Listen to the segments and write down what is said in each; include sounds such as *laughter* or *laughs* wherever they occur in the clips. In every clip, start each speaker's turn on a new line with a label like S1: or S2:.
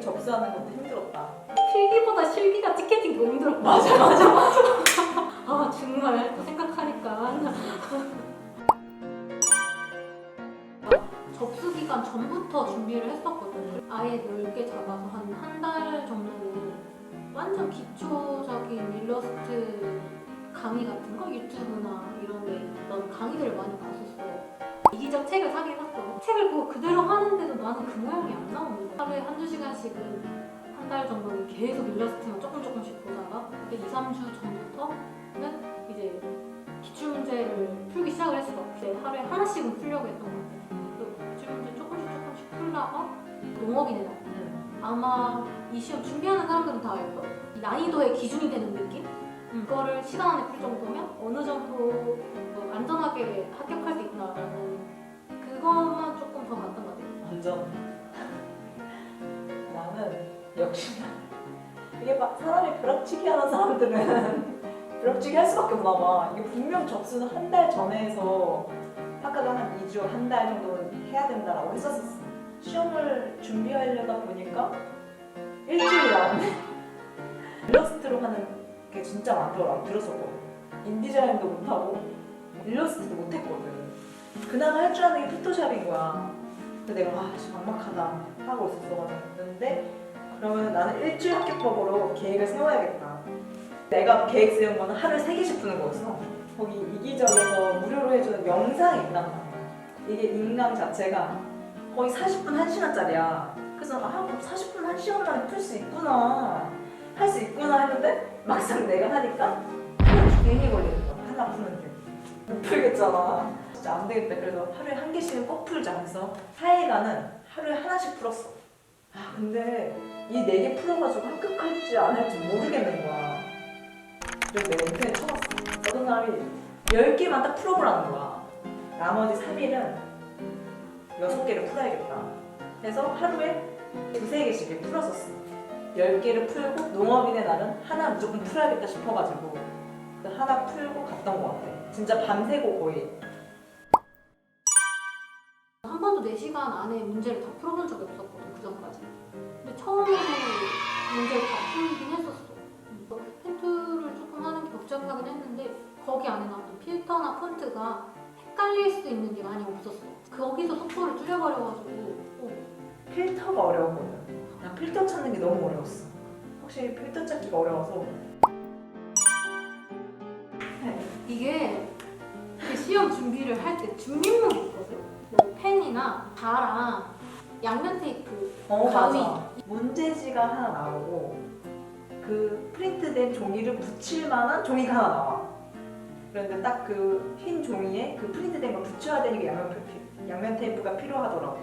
S1: 접수하는 것도 힘들었다.
S2: 필기보다 실기가 티켓팅 더 힘들었고
S1: 맞아 맞아. *laughs*
S2: 아 정말 또 생각하니까 *laughs* 접수 기간 전부터 준비를 했었거든요. 아예 넓게 잡아서 한 한 달 정도는 완전 기초적인 그대로 하는데도 나는 그 모양이 안 나오는 거야. 하루에 한두 시간씩은 한 달 정도는 계속 일러스트만 조금 조금씩 보다가 2, 3주 전부터는 이제 기출문제를 풀기 시작을 했어. 이제 하루에 하나씩은 풀려고 했던 것 같아. 그 기출문제 조금씩 조금씩 풀다가 농업인의 날.
S1: 응.
S2: 아마 이 시험 준비하는 사람들은 다. 이 난이도의 기준이 되는 느낌? 그거를 시간 안에 풀 정도면 어느 정도 뭐 안전하게 합격할 수 있다라는 그것만 더 봤던 것 같아요.
S1: 완전. *laughs* 나는 역시나 이게 막 사람이 벼락치기 하는 사람들은 *laughs* 벼락치기 할 수밖에 없나 봐. 이게 분명 접수는 한 달 전에 해서 학과가 한 2주, 한 달 정도는 해야 된다라고 했었었어. 시험을 준비하려다 보니까 일주일 나왔네. *laughs* 일러스트로 하는 게 진짜 많더라고. 들었었거든. 인디자인도 못하고 일러스트도 못했거든. 그나마 할 줄 아는 게 포토샵인 거야. 근데 내가 와, 씨, 막막하다 하고 있었었는데 그러면 나는 일주일 합격법으로 계획을 세워야겠다. 내가 계획 세운 거는 하루에 세 개씩 푸는 거였어. 거기 이기적에서 무료로 해주는 영상이 있단 말이야. 이게 인강 자체가 거의 40분 1시간짜리야. 그래서 아, 그럼 40분 1시간 만에 풀 수 있구나. 할 수 있구나 했는데 막상 내가 하니까 종일 걸리는 거야. 하나 푸는데. 못 풀겠잖아. 진짜 안 되겠다. 그래서 하루에 한 개씩은 꼭 풀자 해서 하이가는 하루에 하나씩 풀었어. 아 근데 이 네 개 풀어가지고 합격할지 안 할지 모르겠는 거야. 그래서 내가 인터넷 쳐봤어. 어떤 사람이 10개만 딱 풀어보라는 거야. 나머지 3일은 6개를 풀어야겠다. 그래서 하루에 두세 개씩을 풀었었어. 10개를 풀고 농업인의 날은 하나 무조건 풀어야겠다 싶어가지고 그 하나 풀고 갔던 것 같아. 진짜 밤새고 거의.
S2: 4시간 안에 문제를 다 풀어본 적이 없었거든, 그 전까지. 근데 처음으로 문제를 다 풀긴 했었어. 펜트를 조금 하는 게 복잡하긴 했는데 거기 안에 나왔던 필터나 폰트가 헷갈릴 수 있는 게 많이 없었어. 거기서 속도를 줄여버려가지고 어,
S1: 필터가 어려웠거든. 나 필터 찾는 게 너무 어려웠어. 확실히 필터 찾기가 어려워서.
S2: 이게 그 시험 준비를 할 때 준비물이 있거든. 뭐 펜이나 다랑 양면 테이프,
S1: 어,
S2: 가위.
S1: 맞아. 문제지가 하나 나오고 그 프린트된 종이를 붙일 만한 종이가 하나 나와. 그런데 딱 그 흰 종이에 그 프린트된 걸 붙여야 되니까 양면, 테이프- 양면 테이프가 필요하더라고.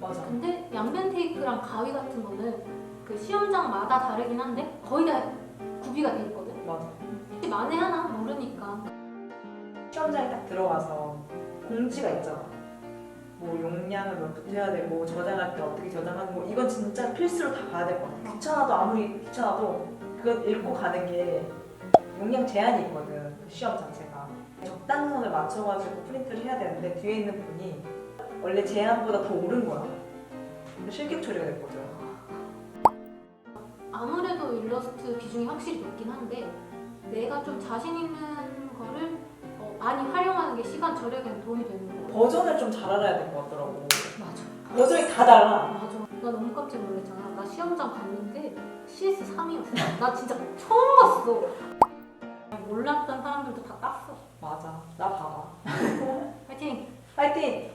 S1: 맞아.
S2: 근데 양면 테이프랑 가위 같은 거는 그 시험장마다 다르긴 한데 거의 다 구비가 돼 있거든.
S1: 맞아.
S2: 만에 하나 모르니까
S1: 시험장에 딱 들어가서 공지가 있잖아. 뭐 용량을 몇 붙여야 되고 저장할 때 어떻게 저장하는 거 이건 진짜 필수로 다 봐야 될 것 같아. 귀찮아도 아무리 귀찮아도 그거 읽고 가는 게 용량 제한이 있거든. 그 시험 자체가 적당선을 맞춰가지고 프린트를 해야 되는데 뒤에 있는 분이 원래 제한보다 더 오른 거야. 실격 처리가 됐거든.
S2: 아무래도 일러스트 비중이 확실히 높긴 한데 내가 좀 자신 있는 거를 어, 많이 활용하는 게 시간 절약에 도움이 되는 거 같아.
S1: 버전을 좀 잘 알아야 될 것 같더라고.
S2: 맞아.
S1: 버전이 다 달라.
S2: 맞아. 나 너무 깜짝 놀랐잖아. 나 시험장 갔는데 CS 3이었어. 나 진짜 처음 봤어. 몰랐던 사람들도 다 땄어.
S1: 맞아. 나 봐봐.
S2: 파이팅!
S1: 파이팅!